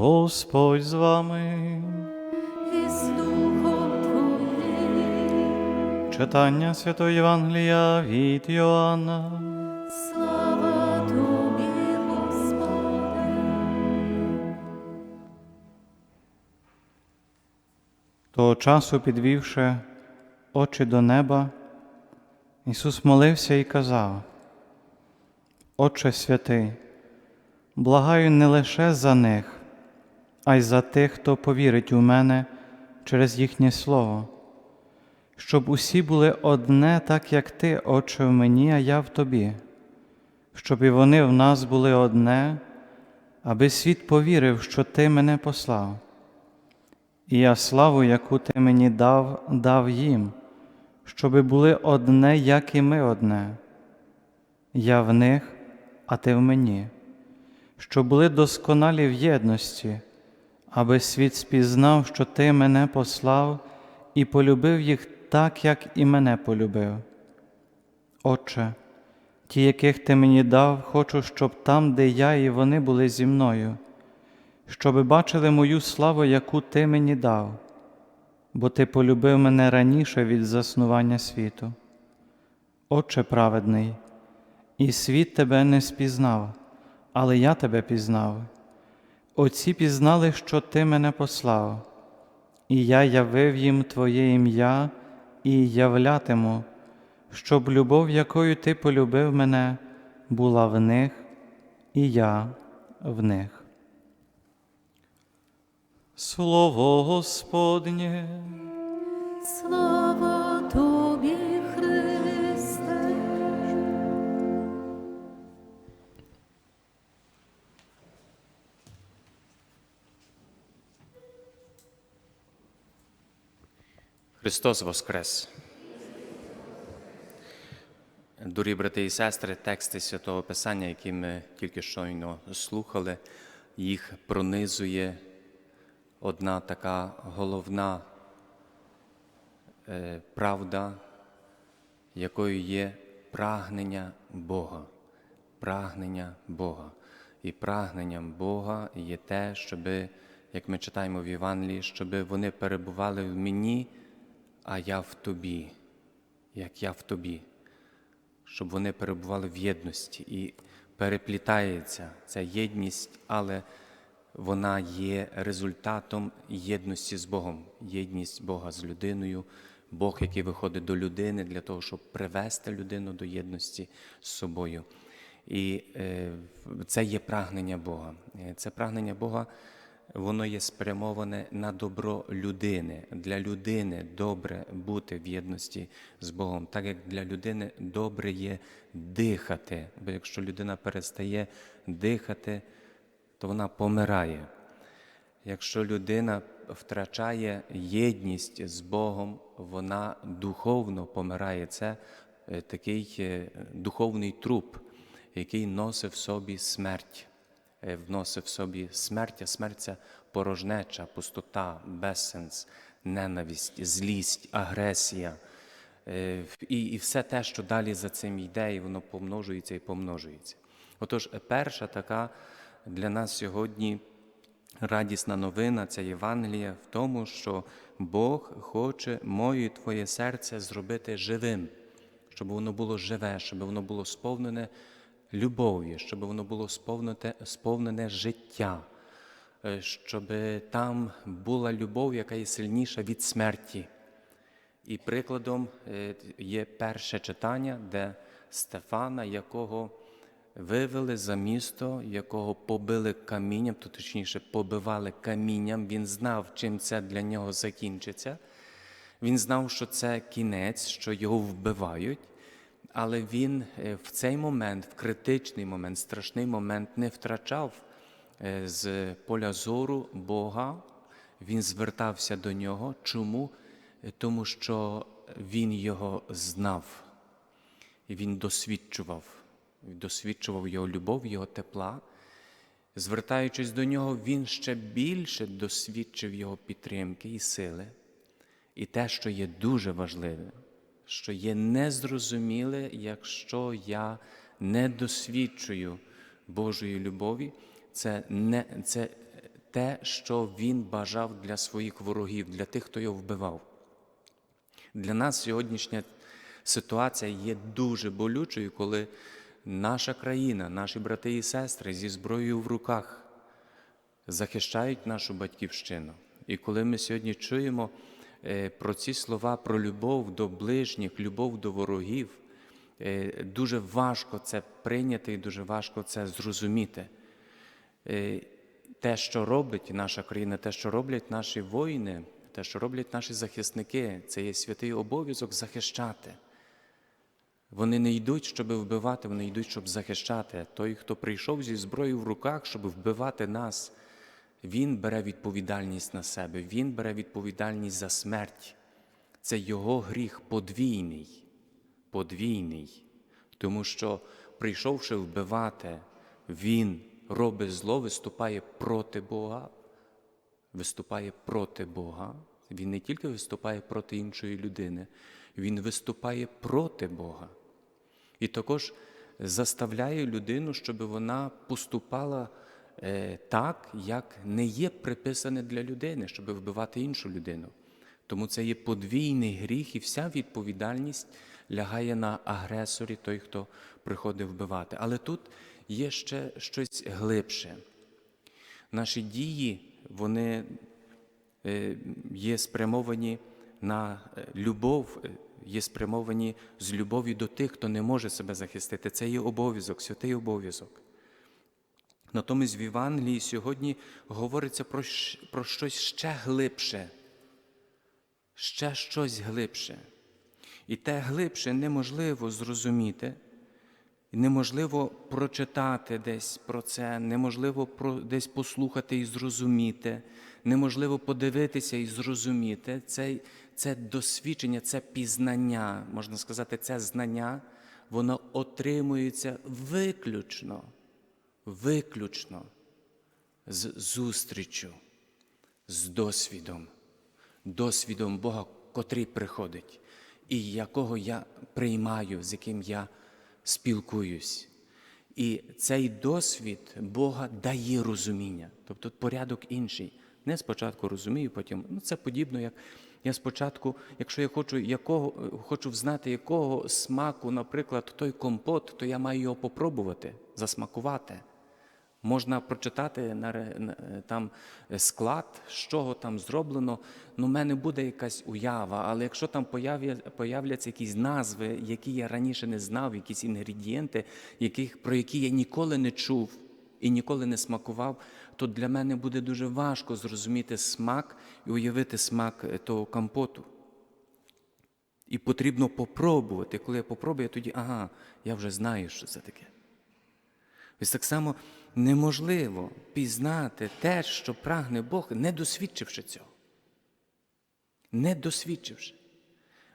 Господь з вами. і з Духом Твоїм. Читання Святої Євангелія від Йоанна. Слава Тобі, Господи. Того часу, підвівши очі до неба, Ісус молився і казав: Отче святий, благаю не лише за них, а й за тих, хто повірить у мене через їхнє Слово, щоб усі були одне, так як Ти, Отче, в мені, а я в Тобі, щоб і вони в нас були одне, аби світ повірив, що Ти мене послав. І я славу, яку ти мені дав, дав їм, щоби були одне, як і ми одне. Я в них, а ти в мені, щоб були досконалі в єдності, аби світ спізнав, що ти мене послав і полюбив їх так, як і мене полюбив. Отче, ті, яких ти мені дав, хочу, щоб там, де я і вони були зі мною щоби бачили мою славу, яку Ти мені дав, бо Ти полюбив мене раніше від заснування світу. Отче праведний, і світ Тебе не спізнав, але я Тебе пізнав. Отці пізнали, що Ти мене послав, і я явив їм Твоє ім'я і являтиму, щоб любов, якою Ти полюбив мене, була в них, і я в них. Слово Господнє. Слава Христос Воскрес! Дорогі брати і сестри, тексти Святого Писання, які ми тільки щойно слухали, їх пронизує одна така головна е, правда, якою є прагнення Бога. Прагнення Бога. І прагненням Бога є те, щоб, як ми читаємо в Євангелії, щоб вони перебували в мені, а я в тобі, як я в тобі, щоб вони перебували в єдності і переплітається ця єдність, але вона є результатом єдності з Богом, єдність Бога з людиною, Бог, який виходить до людини для того, щоб привести людину до єдності з собою. І е, це є прагнення Бога. Е, Це прагнення Бога, воно є спрямоване на добро людини. Для людини добре бути в єдності з Богом, так як для людини добре є дихати. Бо якщо людина перестає дихати, то вона помирає. Якщо людина втрачає єдність з Богом, вона духовно помирає. Це е, такий е, духовний труп, який носить в собі смерть, Е, вносить в собі смерть, а смерть це порожнеча, пустота, безсенс, ненависть, злість, агресія. Е, І, і все те, що далі за цим йде, і воно помножується і помножується. Отож, перша така для нас сьогодні радісна новина, це Євангелія в тому, що Бог хоче моє твоє серце зробити живим, щоб воно було живе, щоб воно було сповнене любов'ю, щоб воно було сповнене, сповнене життя, е, щоб там була любов, яка є сильніша від смерті. І прикладом е, є перше читання, де Стефана, якого вивели за місто, якого побили камінням, то точніше побивали камінням. Він знав, чим це для нього закінчиться. Він знав, що це кінець, що його вбивають, але він е, в цей момент, в критичний момент, страшний момент, не втрачав е, з поля зору Бога. Він звертався до нього. Чому? Тому що він його знав, він досвідчував, досвідчував його любов, його тепла. Звертаючись до нього, він ще більше досвідчив його підтримки і сили. І те, що є дуже важливе, що є незрозуміле, якщо я не досвідчую Божої любові, це, не, це те, що він бажав для своїх ворогів, для тих, хто його вбивав. Для нас сьогоднішня ситуація є дуже болючою, коли наша країна, наші брати і сестри зі зброєю в руках захищають нашу батьківщину. І коли ми сьогодні чуємо про ці слова про любов до ближніх, любов до ворогів, е, дуже важко це прийняти і дуже важко це зрозуміти. Е, Те, що робить наша країна, те, що роблять наші воїни, те, що роблять наші захисники, це є святий обов'язок захищати. Вони не йдуть, щоб вбивати, вони йдуть, щоб захищати. Той, хто прийшов зі зброєю в руках, щоб вбивати нас, він бере відповідальність на себе, він бере відповідальність за смерть. Це його гріх подвійний, подвійний. Тому що, прийшовши вбивати, він робить зло, виступає проти Бога, виступає проти Бога. Він не тільки виступає проти іншої людини, він виступає проти Бога. І також заставляє людину, щоб вона поступала так, як не є приписане для людини, щоб вбивати іншу людину. Тому це є подвійний гріх, і вся відповідальність лягає на агресорі, той, хто приходить вбивати. Але тут є ще щось глибше. Наші дії, вони е, є спрямовані на е, любов, е, є спрямовані з любов'ю до тих, хто не може себе захистити. Це є обов'язок, святий обов'язок. Натомість в Євангелії сьогодні говориться про, про щось ще глибше, ще щось глибше. І те глибше неможливо зрозуміти, неможливо прочитати десь про це, неможливо десь послухати і зрозуміти, неможливо подивитися і зрозуміти. Це, це досвідчення, це пізнання, можна сказати, це знання, воно отримується виключно, виключно з зустрічю, з досвідом, досвідом Бога, котрий приходить, і якого я приймаю, з яким я спілкуюсь. І цей досвід Бога дає розуміння, тобто порядок інший. Не спочатку розумію, потім ну це подібно, як я спочатку, якщо я хочу якого, хочу знати, якого смаку, наприклад, той компот, то я маю його попробувати, засмакувати. Можна прочитати е, там е, склад, з чого там зроблено. Ну, в мене буде якась уява, але якщо там появляться якісь назви, які я раніше не знав, якісь інгредієнти, яких, про які я ніколи не чув і ніколи не смакував, то для мене буде дуже важко зрозуміти смак і уявити смак е, того компоту. І потрібно попробувати. Коли я попробую, я тоді, ага, я вже знаю, що це таке. Ось так само неможливо пізнати те, що прагне Бог, не досвідчивши цього. Не досвідчивши.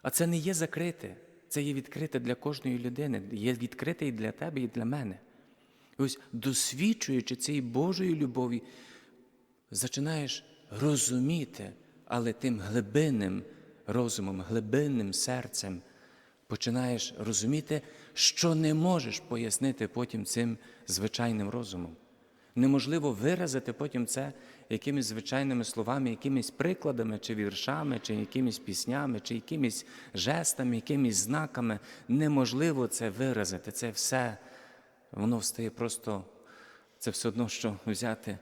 А це не є закрите, це є відкрите для кожної людини, є відкрите і для тебе, і для мене. І ось досвідчуючи цієї Божої любові, починаєш розуміти, але тим глибинним розумом, глибинним серцем починаєш розуміти, що не можеш пояснити потім цим звичайним розумом. Неможливо виразити потім це якимись звичайними словами, якимись прикладами, чи віршами, чи якимись піснями, чи якимись жестами, якимись знаками. Неможливо це виразити. Це все, воно встає просто, це все одно, що взяти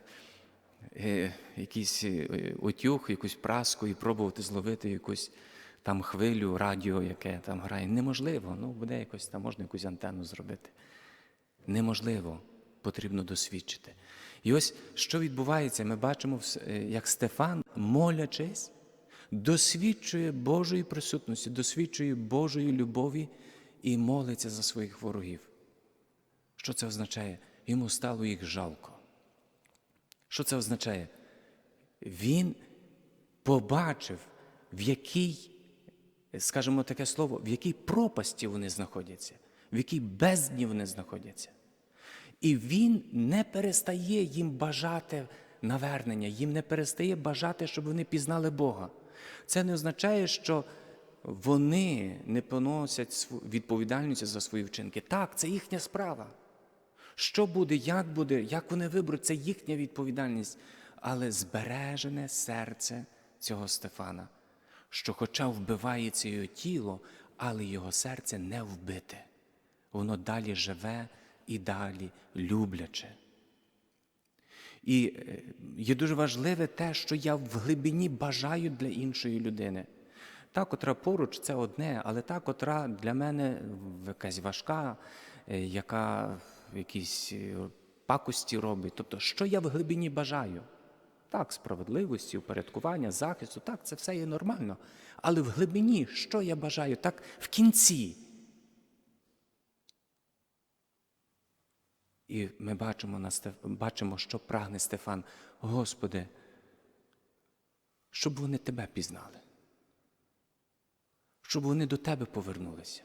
е, якийсь е, утюг, якусь праску і пробувати зловити якусь там хвилю, радіо, яке там грає. Неможливо. Ну, буде якось там, можна якусь антенну зробити. Неможливо, потрібно досвідчити. І ось що відбувається, ми бачимо, е, як Стефан, молячись, досвідчує Божої присутності, досвідчує Божої любові і молиться за своїх ворогів. Що це означає? Йому стало їх жалко. Що це означає? Він побачив, в якій, скажімо таке слово, в якій пропасті вони знаходяться, в якій бездні вони знаходяться. І він не перестає їм бажати навернення, їм не перестає бажати, щоб вони пізнали Бога. Це не означає, що вони не поносять відповідальність за свої вчинки. Так, це їхня справа. Що буде, як буде, як вони виберуть, це їхня відповідальність. але збережене серце цього Стефана, що, хоча вбивається його тіло, але його серце не вбите. Воно далі живе і далі любляче. І е, є дуже важливе те, що я в глибині бажаю для іншої людини. Та, котра поруч, це одне, але та, котра для мене якась важка, е, яка якісь е, пакості робить. Тобто, що я в глибині бажаю? Так, справедливості, упорядкування, захисту, так, це все є нормально. Але в глибині, що я бажаю? Так, в кінці. І ми бачимо, на Стеф... бачимо, що прагне Стефан. Господи, щоб вони Тебе пізнали, щоб вони до Тебе повернулися,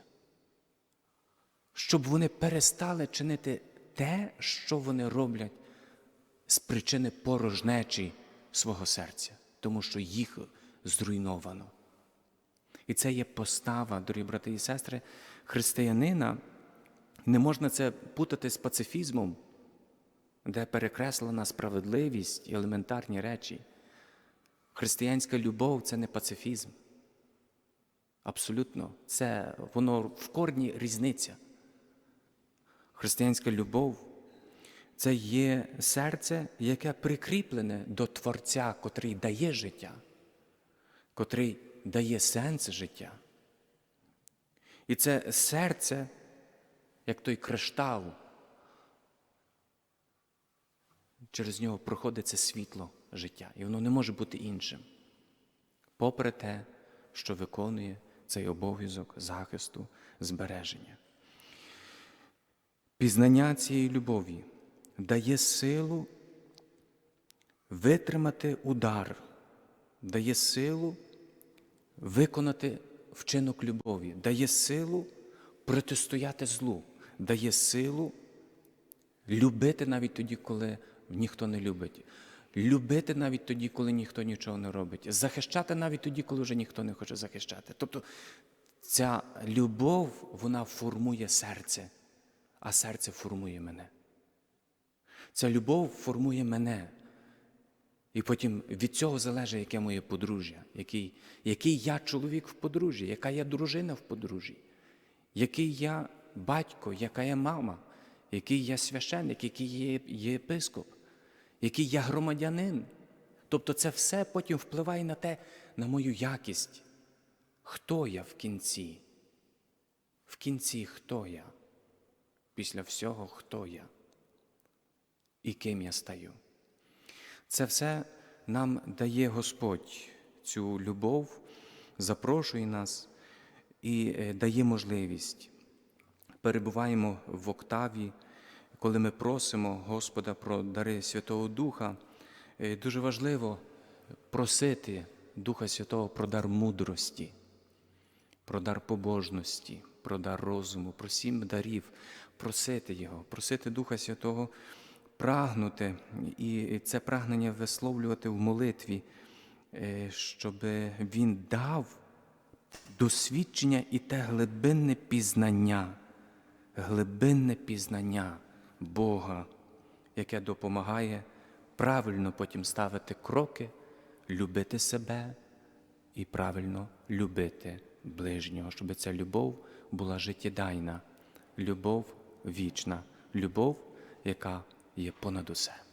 щоб вони перестали чинити те, що вони роблять з причини порожнечі свого серця, тому що їх зруйновано. І це є постава, дорогі брати і сестри, християнина. Не можна це путати з пацифізмом, де перекреслена справедливість і елементарні речі. Християнська любов це не пацифізм. Абсолютно, це воно в корні різниця. Християнська любов це є серце, яке прикріплене до Творця, котрий дає життя, котрий дає сенс життя. І це серце, як той криштал, через нього проходить це світло життя, і воно не може бути іншим, попри те, що виконує цей обов'язок захисту, збереження. Пізнання цієї любові дає силу витримати удар, дає силу виконати вчинок любові, дає силу протистояти злу, дає силу любити навіть тоді, коли ніхто не любить, любити навіть тоді, коли ніхто нічого не робить, захищати навіть тоді, коли вже ніхто не хоче захищати. Тобто ця любов, вона формує серце, а серце формує мене. Ця любов формує мене. І потім від цього залежить, яке моє подружжя, який, який я чоловік в подружжі, яка я дружина в подружжі, який я батько, яка я мама, який я священник, який є єпископ, який я громадянин. Тобто це все потім впливає на те, на мою якість. Хто я в кінці? В кінці хто я? Після всього хто я? І ким я стаю? Це все нам дає Господь цю любов, запрошує нас і е, дає можливість. Перебуваємо в октаві, коли ми просимо Господа про дари Святого Духа. е, Дуже важливо просити Духа Святого про дар мудрості, про дар побожності, про дар розуму, про сім дарів, просити Його, просити Духа Святого прагнути і це прагнення висловлювати в молитві, е, щоб Він дав досвідчення і те глибинне пізнання, глибинне пізнання Бога, яке допомагає правильно потім ставити кроки, любити себе і правильно любити ближнього, щоб ця любов була життєдайна, любов вічна, любов, яка je ponad sve.